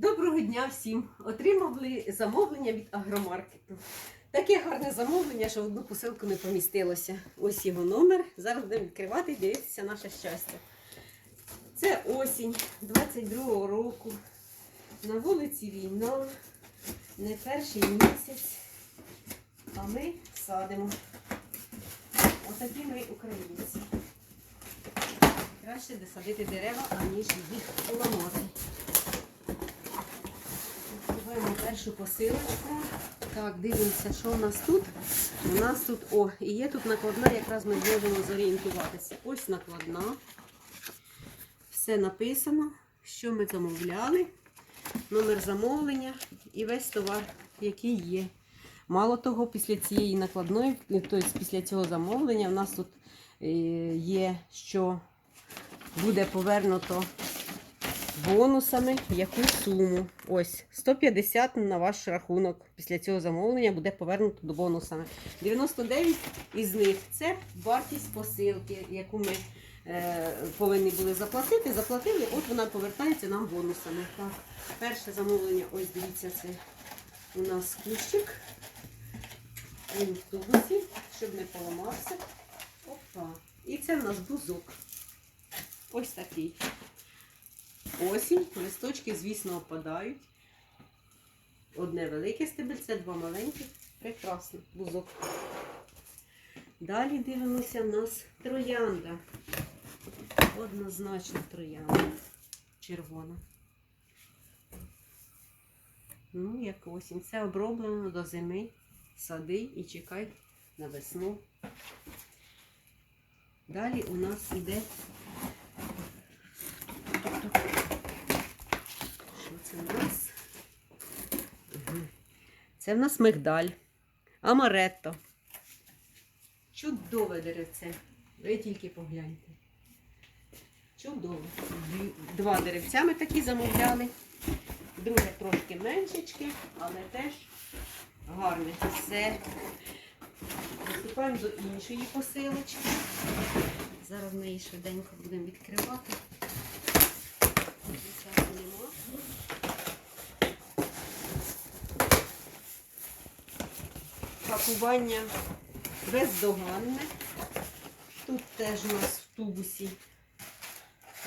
Доброго дня всім! Отримали замовлення від агромаркету. Таке гарне замовлення, що в одну посилку не помістилося. Ось його номер. Зараз будемо відкривати і дивитися наше щастя. Це осінь 22-го року. На вулиці війна, не перший місяць. А ми садимо. Отакі ми українці. Краще де садити дерева, аніж їх ламати. Першу посилочку. Так, дивимося, що у нас тут. У нас тут, о, і є тут накладна, якраз ми зможемо зорієнтуватися. Ось накладна. Все написано, що ми замовляли, номер замовлення і весь товар, який є. Мало того, після цієї накладної, тобто після цього замовлення, в нас тут е, є, що буде повернуто бонусами яку суму. Ось 150 на ваш рахунок. Після цього замовлення буде повернуто до бонусами. 99 із них це вартість посилки, яку ми е, повинні були заплатити. Заплатили, от вона повертається нам бонусами. Так, перше замовлення, ось дивіться, це у нас кущик. Він в тубусі, щоб не поламався. Опа. І це в нас бузок. Ось такий. Осінь, листочки, звісно, опадають. Одне велике стебельце, два маленькі. Прекрасно, бузок. Далі дивимося, в нас троянда. Однозначно троянда. Червона. Ну, як осінь. Це оброблено до зими. Сади і чекай на весну. Далі у нас іде Що це в нас? Мгм. Це в нас мигдаль, амаретто. Чудове деревце. Ви тільки погляньте. Чудово. Два деревця ми такі замовляли. Друге трошки меншечки, але теж гарне. Все. Приступаємо до іншої посилочки. Зараз ми її швиденько будемо відкривати. Пакування бездоганне. Тут теж у нас в тубусі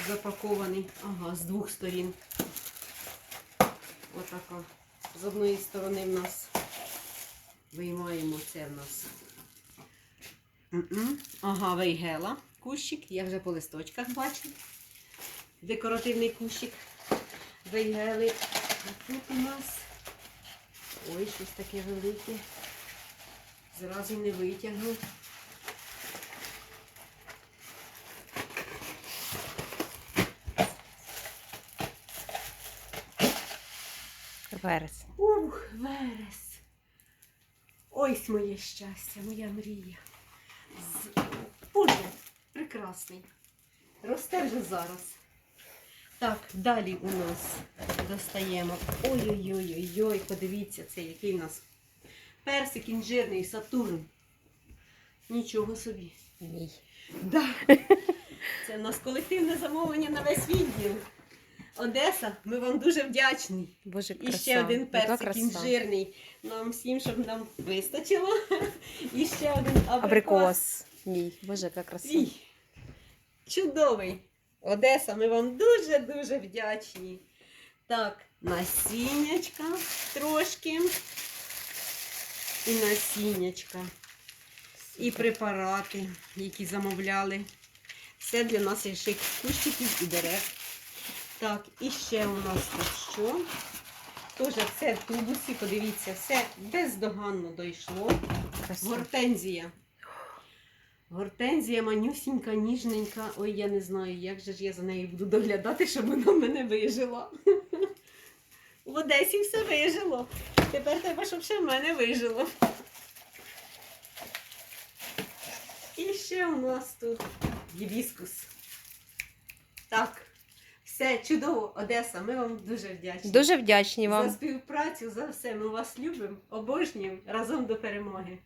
запакований, ага, з двох сторін. Отака. З одної сторони в нас виймаємо це в нас. Ага, вейгела. Кущик, я вже по листочках бачу. Декоративний кущик вейгели. А тут у нас ой, щось таке велике. Зразу не витягну. Верес. Ух, верес. Ось моє щастя, моя мрія. З- Боже, прекрасний. Росте вже зараз. Так, далі у нас достаємо. Ой-ой-ой-ой, подивіться, це який у нас персик інжирний Сатурн. Нічого собі. Мій. Да. Це в нас колективне замовлення на весь відділ. Одеса, ми вам дуже вдячні. Боже, І ще один персик краса. інжирний. Нам всім, щоб нам вистачило. І ще один абрикос. Абрикос. Мій. Боже, яка краса. Свій. Чудовий. Одеса, ми вам дуже-дуже вдячні. Так, насіннячка трошки. І насіннячка. І препарати, які замовляли. Все для нас наших кущиків і дерев. Так, і ще у нас тут що? Теж все в тубусі, подивіться, все бездоганно дійшло. Гортензія. Гортензія манюсінька, ніжненька. Ой, я не знаю, як же ж я за нею буду доглядати, щоб вона в мене вижила. В Одесі все вижило. Тепер треба, щоб ще в мене вижило. І ще у нас тут гібіскус. Так, все чудово, Одеса. Ми вам дуже вдячні. Дуже вдячні За співпрацю, за все. Ми вас любимо, обожнюємо разом до перемоги.